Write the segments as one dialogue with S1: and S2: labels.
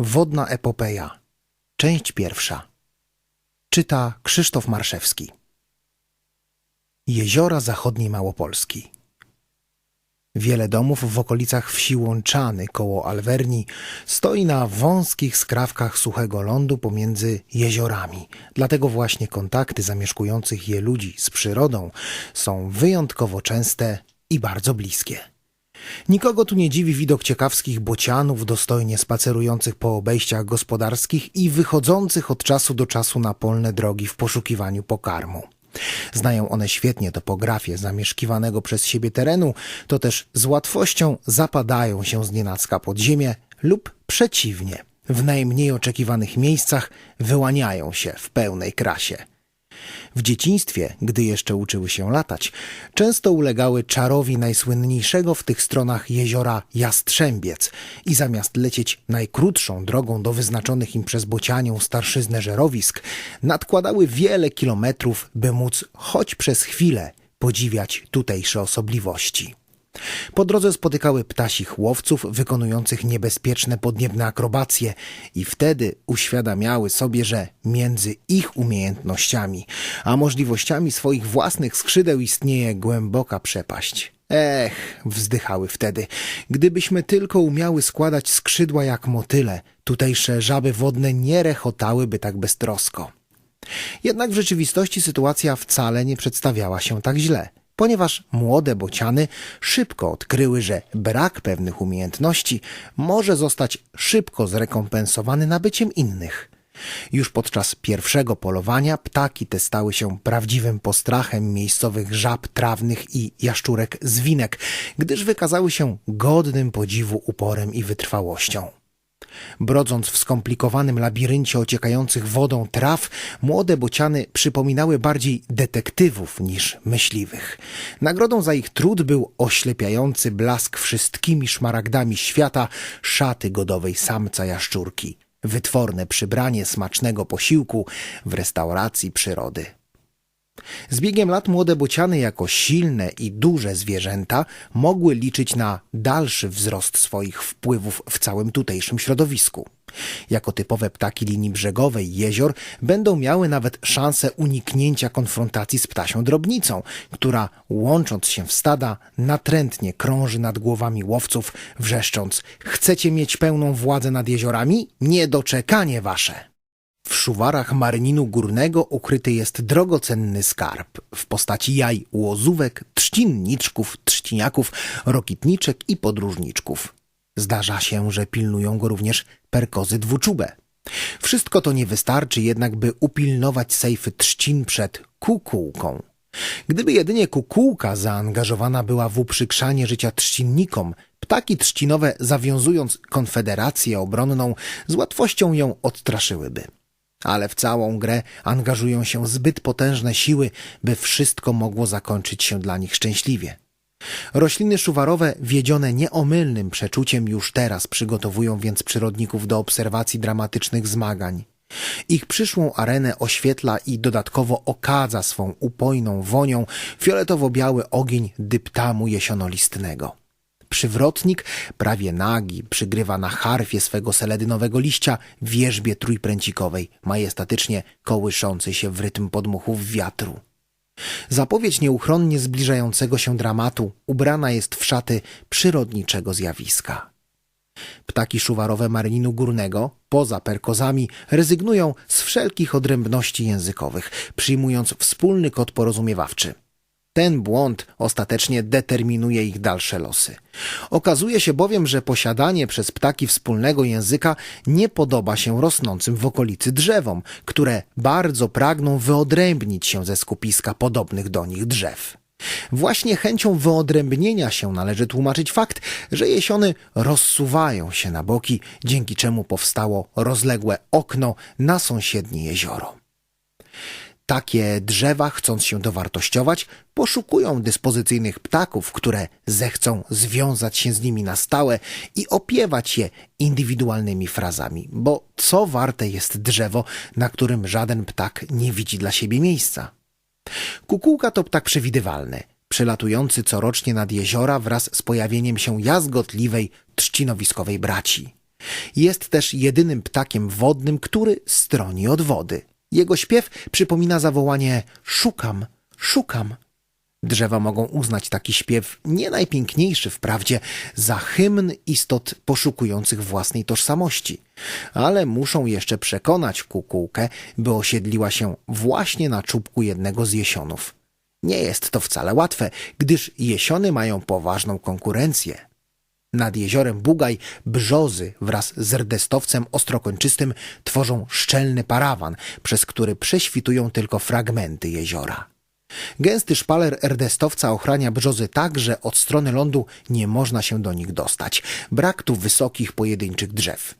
S1: Wodna epopeja. Część pierwsza. Czyta Krzysztof Marszewski. Jeziora zachodniej Małopolski. Wiele domów w okolicach wsi Łączany koło Alwerni stoi na wąskich skrawkach suchego lądu pomiędzy jeziorami. Dlatego właśnie kontakty zamieszkujących je ludzi z przyrodą są wyjątkowo częste i bardzo bliskie. Nikogo tu nie dziwi widok ciekawskich bocianów dostojnie spacerujących po obejściach gospodarskich i wychodzących od czasu do czasu na polne drogi w poszukiwaniu pokarmu. Znają one świetnie topografię zamieszkiwanego przez siebie terenu, to też z łatwością zapadają się z nienacka pod ziemię lub przeciwnie, w najmniej oczekiwanych miejscach wyłaniają się w pełnej krasie. W dzieciństwie, gdy jeszcze uczyły się latać, często ulegały czarowi najsłynniejszego w tych stronach jeziora Jastrzębiec i zamiast lecieć najkrótszą drogą do wyznaczonych im przez bocianią starszyznę żerowisk, nadkładały wiele kilometrów, by móc choć przez chwilę podziwiać tutejsze osobliwości. Po drodze spotykały ptasich łowców wykonujących niebezpieczne podniebne akrobacje i wtedy uświadamiały sobie, że między ich umiejętnościami a możliwościami swoich własnych skrzydeł istnieje głęboka przepaść. Ech, wzdychały wtedy, gdybyśmy tylko umiały składać skrzydła jak motyle, tutejsze żaby wodne nie rechotałyby tak beztrosko. Jednak w rzeczywistości sytuacja wcale nie przedstawiała się tak źle ponieważ młode bociany szybko odkryły, że brak pewnych umiejętności może zostać szybko zrekompensowany nabyciem innych. Już podczas pierwszego polowania ptaki te stały się prawdziwym postrachem miejscowych żab trawnych i jaszczurek zwinek, gdyż wykazały się godnym podziwu uporem i wytrwałością. Brodząc w skomplikowanym labiryncie ociekających wodą traw, młode bociany przypominały bardziej detektywów niż myśliwych. Nagrodą za ich trud był oślepiający blask wszystkimi szmaragdami świata szaty godowej samca jaszczurki, wytworne przybranie smacznego posiłku w restauracji przyrody. Z biegiem lat młode bociany jako silne i duże zwierzęta mogły liczyć na dalszy wzrost swoich wpływów w całym tutejszym środowisku. Jako typowe ptaki linii brzegowej jezior będą miały nawet szansę uniknięcia konfrontacji z ptasią drobnicą, która łącząc się w stada natrętnie krąży nad głowami łowców, wrzeszcząc Chcecie mieć pełną władzę nad jeziorami? Niedoczekanie wasze! W szuwarach maryninu górnego ukryty jest drogocenny skarb w postaci jaj łozówek, trzcinniczków, trzciniaków, rokitniczek i podróżniczków. Zdarza się, że pilnują go również perkozy dwuczube. Wszystko to nie wystarczy jednak, by upilnować sejfy trzcin przed kukułką. Gdyby jedynie kukułka zaangażowana była w uprzykrzanie życia trzcinnikom, ptaki trzcinowe zawiązując konfederację obronną z łatwością ją odstraszyłyby ale w całą grę angażują się zbyt potężne siły, by wszystko mogło zakończyć się dla nich szczęśliwie. Rośliny szuwarowe, wiedzione nieomylnym przeczuciem, już teraz przygotowują więc przyrodników do obserwacji dramatycznych zmagań. Ich przyszłą arenę oświetla i dodatkowo okadza swą upojną wonią fioletowo-biały ogień dyptamu jesionolistnego. Przywrotnik, prawie nagi, przygrywa na harfie swego seledynowego liścia wierzbie trójpręcikowej, majestatycznie kołyszącej się w rytm podmuchów wiatru. Zapowiedź nieuchronnie zbliżającego się dramatu ubrana jest w szaty przyrodniczego zjawiska. Ptaki szuwarowe maryninu górnego, poza perkozami, rezygnują z wszelkich odrębności językowych, przyjmując wspólny kod porozumiewawczy – ten błąd ostatecznie determinuje ich dalsze losy. Okazuje się bowiem, że posiadanie przez ptaki wspólnego języka nie podoba się rosnącym w okolicy drzewom, które bardzo pragną wyodrębnić się ze skupiska podobnych do nich drzew. Właśnie chęcią wyodrębnienia się należy tłumaczyć fakt, że jesiony rozsuwają się na boki, dzięki czemu powstało rozległe okno na sąsiednie jezioro. Takie drzewa, chcąc się dowartościować, poszukują dyspozycyjnych ptaków, które zechcą związać się z nimi na stałe i opiewać je indywidualnymi frazami, bo co warte jest drzewo, na którym żaden ptak nie widzi dla siebie miejsca? Kukułka to ptak przewidywalny, przylatujący corocznie nad jeziora wraz z pojawieniem się jazgotliwej trzcinowiskowej braci. Jest też jedynym ptakiem wodnym, który stroni od wody. Jego śpiew przypomina zawołanie szukam, szukam. Drzewa mogą uznać taki śpiew nie najpiękniejszy wprawdzie za hymn istot poszukujących własnej tożsamości, ale muszą jeszcze przekonać kukułkę, by osiedliła się właśnie na czubku jednego z jesionów. Nie jest to wcale łatwe, gdyż jesiony mają poważną konkurencję. Nad jeziorem Bugaj brzozy wraz z rdestowcem ostrokończystym tworzą szczelny parawan, przez który prześwitują tylko fragmenty jeziora. Gęsty szpaler rdestowca ochrania brzozy tak, że od strony lądu nie można się do nich dostać. Brak tu wysokich pojedynczych drzew.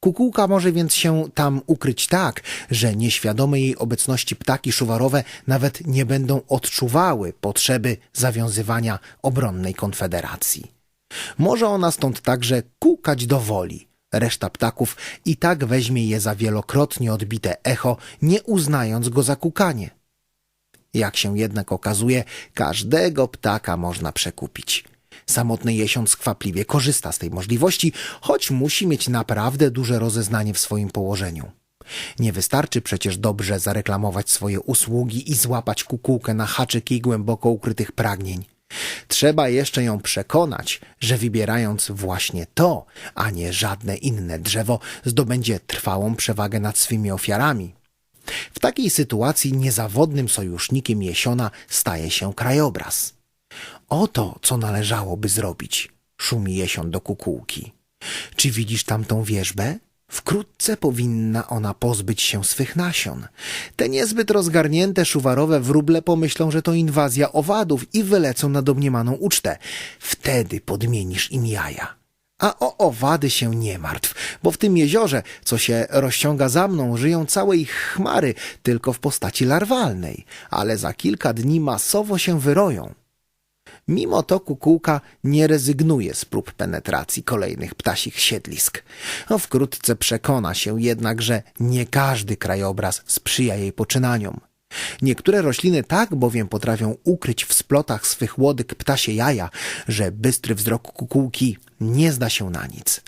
S1: Kukułka może więc się tam ukryć tak, że nieświadome jej obecności ptaki szuwarowe nawet nie będą odczuwały potrzeby zawiązywania obronnej konfederacji. Może ona stąd także kukać do woli. Reszta ptaków i tak weźmie je za wielokrotnie odbite echo, nie uznając go za kukanie. Jak się jednak okazuje, każdego ptaka można przekupić. Samotny jesion skwapliwie korzysta z tej możliwości, choć musi mieć naprawdę duże rozeznanie w swoim położeniu. Nie wystarczy przecież dobrze zareklamować swoje usługi i złapać kukułkę na haczyk jej głęboko ukrytych pragnień. Trzeba jeszcze ją przekonać, że wybierając właśnie to, a nie żadne inne drzewo, zdobędzie trwałą przewagę nad swymi ofiarami. W takiej sytuacji niezawodnym sojusznikiem jesiona staje się krajobraz. Oto, co należałoby zrobić, szumi jesion do kukułki. Czy widzisz tamtą wierzbę? Wkrótce powinna ona pozbyć się swych nasion. Te niezbyt rozgarnięte szuwarowe wróble pomyślą, że to inwazja owadów i wylecą na domniemaną ucztę. Wtedy podmienisz im jaja. A o owady się nie martw, bo w tym jeziorze, co się rozciąga za mną, żyją całe ich chmary, tylko w postaci larwalnej, ale za kilka dni masowo się wyroją. Mimo to kukułka nie rezygnuje z prób penetracji kolejnych ptasich siedlisk. No, wkrótce przekona się jednak, że nie każdy krajobraz sprzyja jej poczynaniom. Niektóre rośliny tak bowiem potrafią ukryć w splotach swych łodyg ptasie jaja, że bystry wzrok kukułki nie zda się na nic.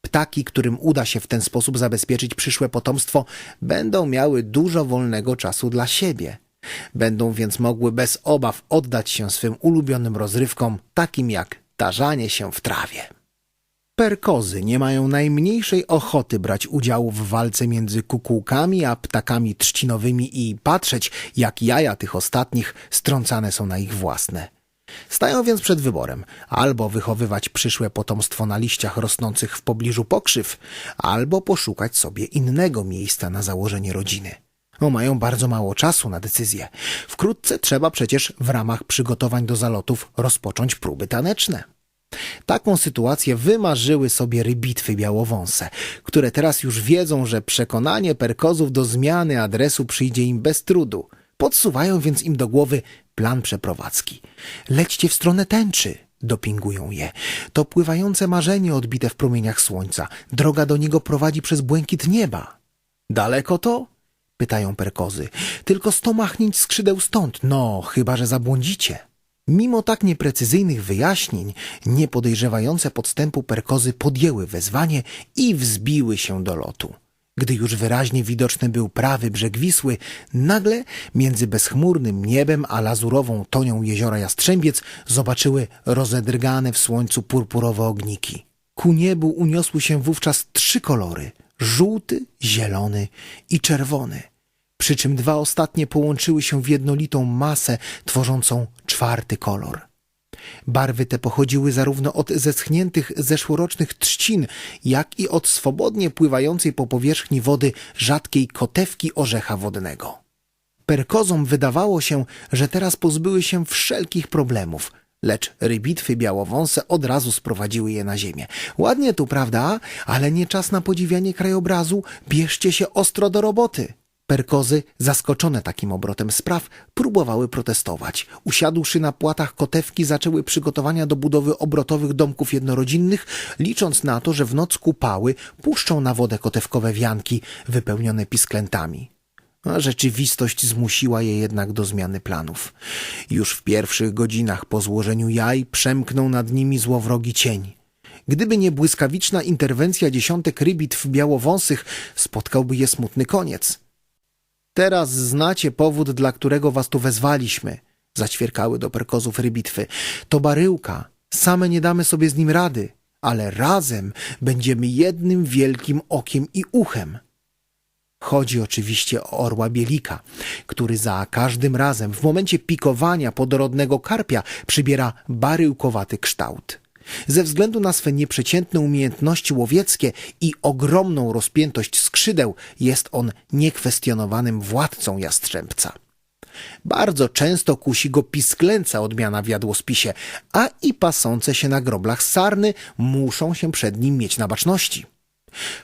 S1: Ptaki, którym uda się w ten sposób zabezpieczyć przyszłe potomstwo, będą miały dużo wolnego czasu dla siebie – Będą więc mogły bez obaw oddać się swym ulubionym rozrywkom, takim jak tarzanie się w trawie. Perkozy nie mają najmniejszej ochoty brać udziału w walce między kukułkami a ptakami trzcinowymi i patrzeć, jak jaja tych ostatnich strącane są na ich własne. Stają więc przed wyborem albo wychowywać przyszłe potomstwo na liściach rosnących w pobliżu pokrzyw, albo poszukać sobie innego miejsca na założenie rodziny. No, mają bardzo mało czasu na decyzję. Wkrótce trzeba przecież w ramach przygotowań do zalotów rozpocząć próby taneczne. Taką sytuację wymarzyły sobie rybitwy białowąse, które teraz już wiedzą, że przekonanie perkozów do zmiany adresu przyjdzie im bez trudu. Podsuwają więc im do głowy plan przeprowadzki. Lećcie w stronę tęczy, dopingują je. To pływające marzenie odbite w promieniach słońca. Droga do niego prowadzi przez błękit nieba. Daleko to? Pytają perkozy. Tylko sto machnięć skrzydeł stąd, no, chyba że zabłądzicie. Mimo tak nieprecyzyjnych wyjaśnień, niepodejrzewające podstępu perkozy podjęły wezwanie i wzbiły się do lotu. Gdy już wyraźnie widoczny był prawy brzeg Wisły, nagle między bezchmurnym niebem a lazurową tonią jeziora Jastrzębiec zobaczyły rozedrgane w słońcu purpurowe ogniki. Ku niebu uniosły się wówczas trzy kolory – żółty, zielony i czerwony, przy czym dwa ostatnie połączyły się w jednolitą masę tworzącą czwarty kolor. Barwy te pochodziły zarówno od zeschniętych zeszłorocznych trzcin, jak i od swobodnie pływającej po powierzchni wody rzadkiej kotewki orzecha wodnego. Perkozom wydawało się, że teraz pozbyły się wszelkich problemów, Lecz rybitwy białowąse od razu sprowadziły je na ziemię. Ładnie tu, prawda? Ale nie czas na podziwianie krajobrazu. Bierzcie się ostro do roboty. Perkozy, zaskoczone takim obrotem spraw, próbowały protestować. Usiadłszy na płatach kotewki, zaczęły przygotowania do budowy obrotowych domków jednorodzinnych, licząc na to, że w noc kupały puszczą na wodę kotewkowe wianki wypełnione pisklętami. Rzeczywistość zmusiła je jednak do zmiany planów. Już w pierwszych godzinach po złożeniu jaj przemknął nad nimi złowrogi cień. Gdyby nie błyskawiczna interwencja dziesiątek rybitw białowąsych, spotkałby je smutny koniec. Teraz znacie powód, dla którego was tu wezwaliśmy, zaćwierkały do perkozów rybitwy. To baryłka, same nie damy sobie z nim rady, ale razem będziemy jednym wielkim okiem i uchem. Chodzi oczywiście o orła bielika, który za każdym razem w momencie pikowania podorodnego karpia przybiera baryłkowaty kształt. Ze względu na swe nieprzeciętne umiejętności łowieckie i ogromną rozpiętość skrzydeł jest on niekwestionowanym władcą jastrzębca. Bardzo często kusi go pisklęca odmiana w jadłospisie, a i pasące się na groblach sarny muszą się przed nim mieć na baczności.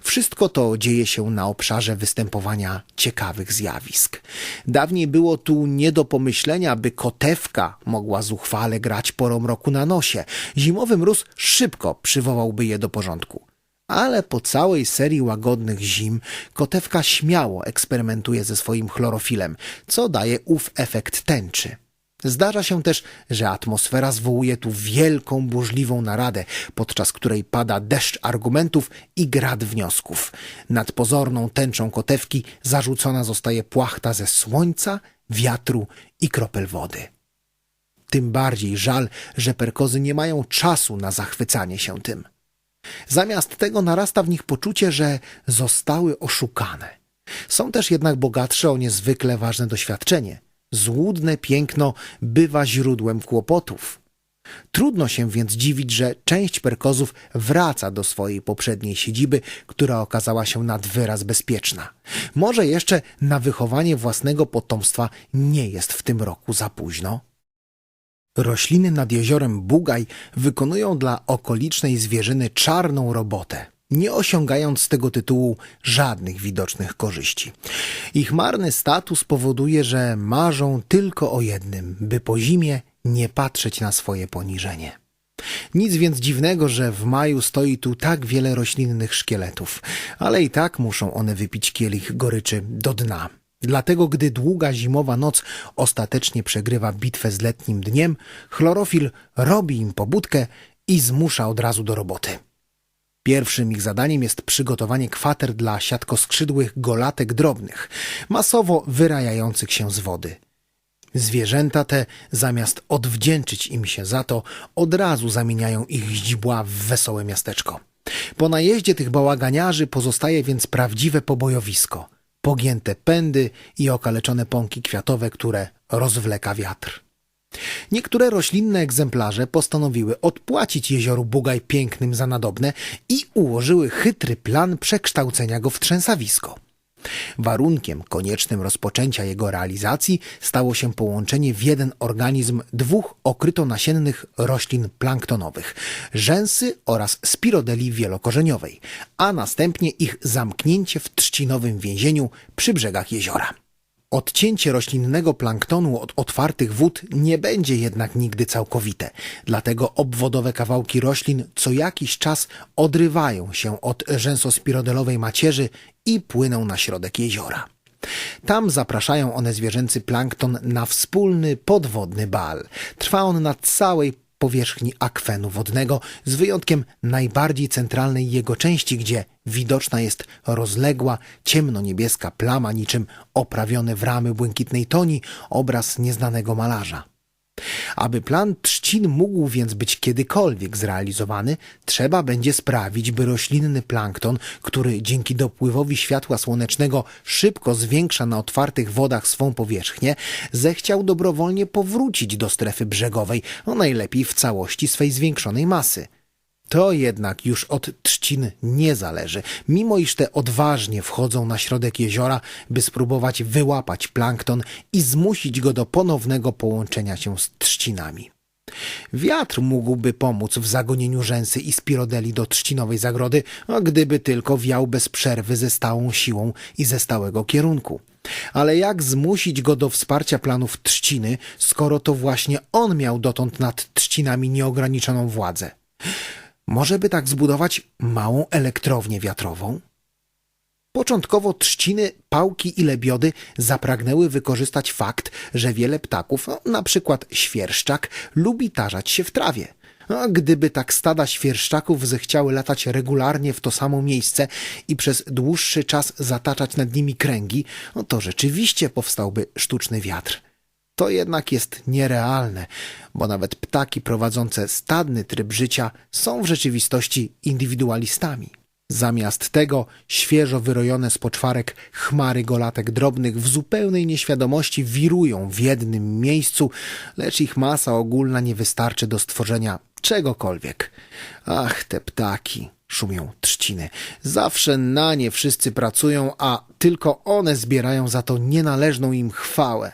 S1: Wszystko to dzieje się na obszarze występowania ciekawych zjawisk. Dawniej było tu nie do pomyślenia, by kotewka mogła zuchwale grać porą roku na nosie. Zimowy mróz szybko przywołałby je do porządku. Ale po całej serii łagodnych zim kotewka śmiało eksperymentuje ze swoim chlorofilem, co daje ów efekt tęczy. Zdarza się też, że atmosfera zwołuje tu wielką, burzliwą naradę, podczas której pada deszcz argumentów i grad wniosków. Nad pozorną tęczą kotewki zarzucona zostaje płachta ze słońca, wiatru i kropel wody. Tym bardziej żal, że perkozy nie mają czasu na zachwycanie się tym. Zamiast tego narasta w nich poczucie, że zostały oszukane. Są też jednak bogatsze o niezwykle ważne doświadczenie. Złudne piękno bywa źródłem kłopotów. Trudno się więc dziwić, że część perkozów wraca do swojej poprzedniej siedziby, która okazała się nad wyraz bezpieczna. Może jeszcze na wychowanie własnego potomstwa nie jest w tym roku za późno. Rośliny nad jeziorem Bugaj wykonują dla okolicznej zwierzyny czarną robotę, nie osiągając z tego tytułu żadnych widocznych korzyści. Ich marny status powoduje, że marzą tylko o jednym, by po zimie nie patrzeć na swoje poniżenie. Nic więc dziwnego, że w maju stoi tu tak wiele roślinnych szkieletów, ale i tak muszą one wypić kielich goryczy do dna. Dlatego, gdy długa zimowa noc ostatecznie przegrywa bitwę z letnim dniem, chlorofil robi im pobudkę i zmusza od razu do roboty. Pierwszym ich zadaniem jest przygotowanie kwater dla siatkoskrzydłych golatek drobnych, masowo wyrajających się z wody. Zwierzęta te, zamiast odwdzięczyć im się za to, od razu zamieniają ich źdźbła w wesołe miasteczko. Po najeździe tych bałaganiarzy pozostaje więc prawdziwe pobojowisko – pogięte pędy i okaleczone pąki kwiatowe, które rozwleka wiatr. Niektóre roślinne egzemplarze postanowiły odpłacić jezioru Bugaj pięknym za nadobne i ułożyły chytry plan przekształcenia go w trzęsawisko. Warunkiem koniecznym rozpoczęcia jego realizacji stało się połączenie w jeden organizm dwóch okrytonasiennych roślin planktonowych rzęsy oraz spirodeli wielokorzeniowej, a następnie ich zamknięcie w trzcinowym więzieniu przy brzegach jeziora. Odcięcie roślinnego planktonu od otwartych wód nie będzie jednak nigdy całkowite, dlatego obwodowe kawałki roślin co jakiś czas odrywają się od rzęsospirodelowej macierzy i płyną na środek jeziora. Tam zapraszają one zwierzęcy plankton na wspólny podwodny bal. Trwa on na całej powierzchni akwenu wodnego, z wyjątkiem najbardziej centralnej jego części, gdzie widoczna jest rozległa, ciemno-niebieska plama, niczym oprawiony w ramy błękitnej toni obraz nieznanego malarza. Aby plan trzcin mógł więc być kiedykolwiek zrealizowany, trzeba będzie sprawić, by roślinny plankton, który dzięki dopływowi światła słonecznego szybko zwiększa na otwartych wodach swą powierzchnię, zechciał dobrowolnie powrócić do strefy brzegowej, no najlepiej w całości swej zwiększonej masy. To jednak już od trzcin nie zależy, mimo iż te odważnie wchodzą na środek jeziora, by spróbować wyłapać plankton i zmusić go do ponownego połączenia się z trzcinami. Wiatr mógłby pomóc w zagonieniu rzęsy i spirodeli do trzcinowej zagrody, gdyby tylko wiał bez przerwy ze stałą siłą i ze stałego kierunku. Ale jak zmusić go do wsparcia planów trzciny, skoro to właśnie on miał dotąd nad trzcinami nieograniczoną władzę? Może by tak zbudować małą elektrownię wiatrową? Początkowo trzciny, pałki i lebiody zapragnęły wykorzystać fakt, że wiele ptaków, no, na przykład świerszczak, lubi tarzać się w trawie. A gdyby tak stada świerszczaków zechciały latać regularnie w to samo miejsce i przez dłuższy czas zataczać nad nimi kręgi, no to rzeczywiście powstałby sztuczny wiatr. To jednak jest nierealne, bo nawet ptaki prowadzące stadny tryb życia są w rzeczywistości indywidualistami. Zamiast tego świeżo wyrojone z poczwarek chmary golatek drobnych w zupełnej nieświadomości wirują w jednym miejscu, lecz ich masa ogólna nie wystarczy do stworzenia czegokolwiek. Ach, te ptaki, szumią trzciny. Zawsze na nie wszyscy pracują, a tylko one zbierają za to nienależną im chwałę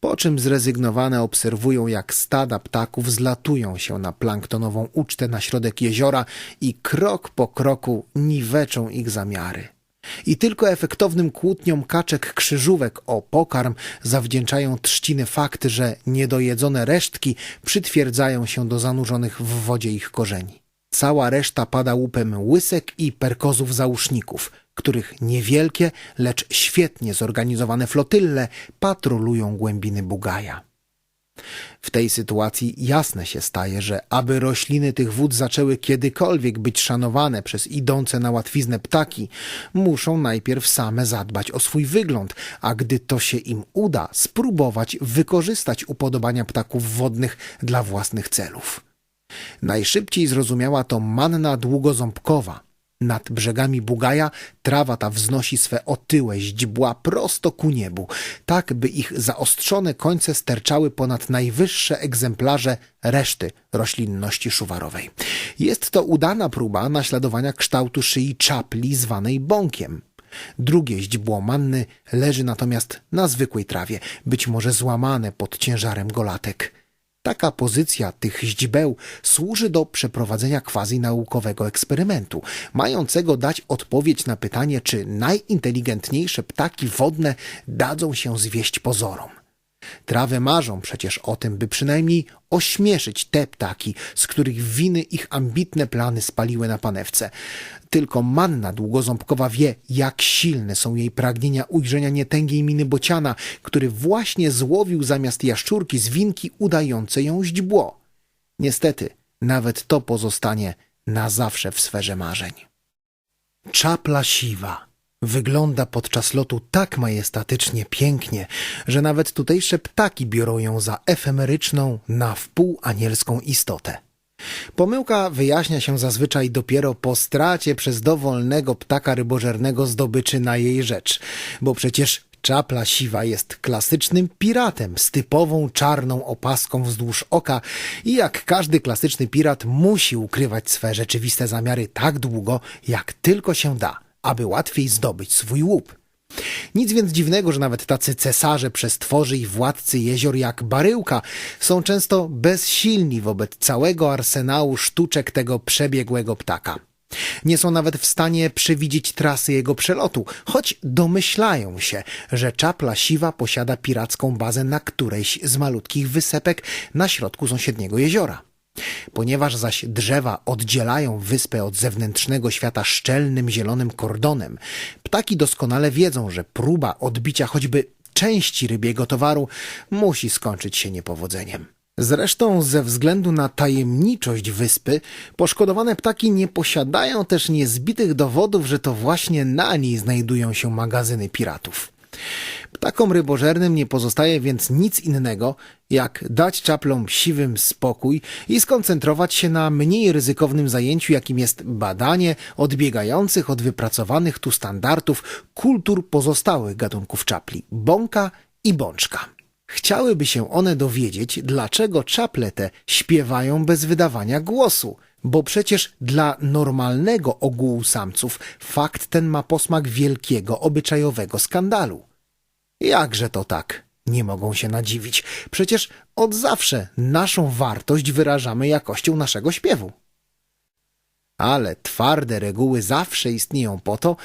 S1: po czym zrezygnowane obserwują, jak stada ptaków zlatują się na planktonową ucztę na środek jeziora i krok po kroku niweczą ich zamiary. I tylko efektownym kłótniom kaczek krzyżówek o pokarm zawdzięczają trzciny fakty, że niedojedzone resztki przytwierdzają się do zanurzonych w wodzie ich korzeni. Cała reszta pada łupem łysek i perkozów załóżników, których niewielkie, lecz świetnie zorganizowane flotylle patrolują głębiny Bugaja. W tej sytuacji jasne się staje, że aby rośliny tych wód zaczęły kiedykolwiek być szanowane przez idące na łatwiznę ptaki, muszą najpierw same zadbać o swój wygląd, a gdy to się im uda, spróbować wykorzystać upodobania ptaków wodnych dla własnych celów. Najszybciej zrozumiała to manna długoząbkowa – nad brzegami Bugaja trawa ta wznosi swe otyłe źdźbła prosto ku niebu, tak by ich zaostrzone końce sterczały ponad najwyższe egzemplarze reszty roślinności szuwarowej. Jest to udana próba naśladowania kształtu szyi czapli zwanej bąkiem. Drugie źdźbło manny leży natomiast na zwykłej trawie, być może złamane pod ciężarem golatek. Taka pozycja tych źdźbeł służy do przeprowadzenia quasi naukowego eksperymentu, mającego dać odpowiedź na pytanie, czy najinteligentniejsze ptaki wodne dadzą się zwieść pozorom. Trawy marzą przecież o tym, by przynajmniej ośmieszyć te ptaki, z których winy ich ambitne plany spaliły na panewce. Tylko manna długoząbkowa wie, jak silne są jej pragnienia ujrzenia nietęgiej miny bociana, który właśnie złowił zamiast jaszczurki zwinki udające ją źdźbło. Niestety, nawet to pozostanie na zawsze w sferze marzeń. Czapla siwa Wygląda podczas lotu tak majestatycznie pięknie, że nawet tutejsze ptaki biorą ją za efemeryczną, na wpół anielską istotę. Pomyłka wyjaśnia się zazwyczaj dopiero po stracie przez dowolnego ptaka rybożernego zdobyczy na jej rzecz, bo przecież czapla siwa jest klasycznym piratem z typową czarną opaską wzdłuż oka i jak każdy klasyczny pirat musi ukrywać swe rzeczywiste zamiary tak długo, jak tylko się da – aby łatwiej zdobyć swój łup. Nic więc dziwnego, że nawet tacy cesarze, przestworzy i władcy jezior jak Baryłka są często bezsilni wobec całego arsenału sztuczek tego przebiegłego ptaka. Nie są nawet w stanie przewidzieć trasy jego przelotu, choć domyślają się, że czapla siwa posiada piracką bazę na którejś z malutkich wysepek na środku sąsiedniego jeziora. Ponieważ zaś drzewa oddzielają wyspę od zewnętrznego świata szczelnym zielonym kordonem, ptaki doskonale wiedzą, że próba odbicia choćby części rybiego towaru musi skończyć się niepowodzeniem. Zresztą ze względu na tajemniczość wyspy, poszkodowane ptaki nie posiadają też niezbitych dowodów, że to właśnie na niej znajdują się magazyny piratów. Ptakom rybożernym nie pozostaje więc nic innego, jak dać czaplom siwym spokój i skoncentrować się na mniej ryzykownym zajęciu, jakim jest badanie odbiegających od wypracowanych tu standardów kultur pozostałych gatunków czapli bąka i bączka. Chciałyby się one dowiedzieć, dlaczego czaple te śpiewają bez wydawania głosu, bo przecież dla normalnego ogółu samców fakt ten ma posmak wielkiego obyczajowego skandalu. Jakże to tak? Nie mogą się nadziwić. Przecież od zawsze naszą wartość wyrażamy jakością naszego śpiewu. Ale twarde reguły zawsze istnieją po to,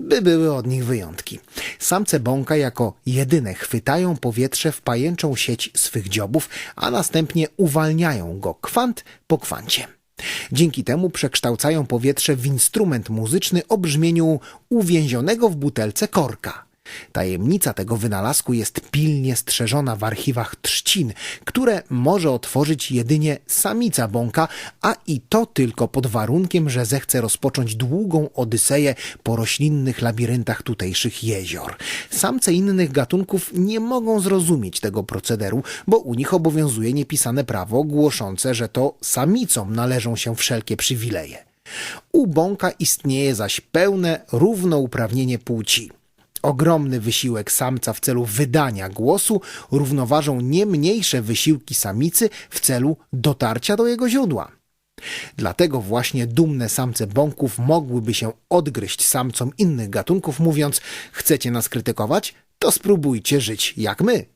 S1: by były od nich wyjątki. Samce bąka jako jedyne chwytają powietrze w pajęczą sieć swych dziobów, a następnie uwalniają go kwant po kwancie. Dzięki temu przekształcają powietrze w instrument muzyczny o brzmieniu uwięzionego w butelce korka – Tajemnica tego wynalazku jest pilnie strzeżona w archiwach trzcin, które może otworzyć jedynie samica bąka, a i to tylko pod warunkiem, że zechce rozpocząć długą odyseję po roślinnych labiryntach tutejszych jezior. Samce innych gatunków nie mogą zrozumieć tego procederu, bo u nich obowiązuje niepisane prawo głoszące, że to samicom należą się wszelkie przywileje. U bąka istnieje zaś pełne równouprawnienie płci. Ogromny wysiłek samca w celu wydania głosu równoważą nie mniejsze wysiłki samicy w celu dotarcia do jego źródła. Dlatego właśnie dumne samce bąków mogłyby się odgryźć samcom innych gatunków, mówiąc: Chcecie nas krytykować? To spróbujcie żyć jak my.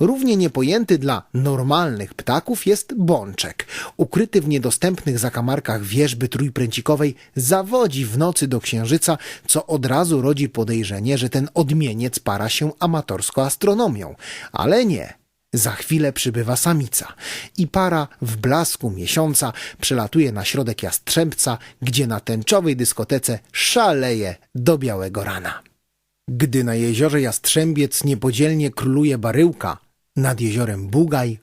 S1: Równie niepojęty dla normalnych ptaków jest bączek. Ukryty w niedostępnych zakamarkach wierzby trójpręcikowej zawodzi w nocy do księżyca, co od razu rodzi podejrzenie, że ten odmieniec para się amatorską astronomią. Ale nie. Za chwilę przybywa samica i para w blasku miesiąca przelatuje na środek jastrzębca, gdzie na tęczowej dyskotece szaleje do białego rana. Gdy na jeziorze Jastrzębiec niepodzielnie króluje baryłka, nad jeziorem Bugaj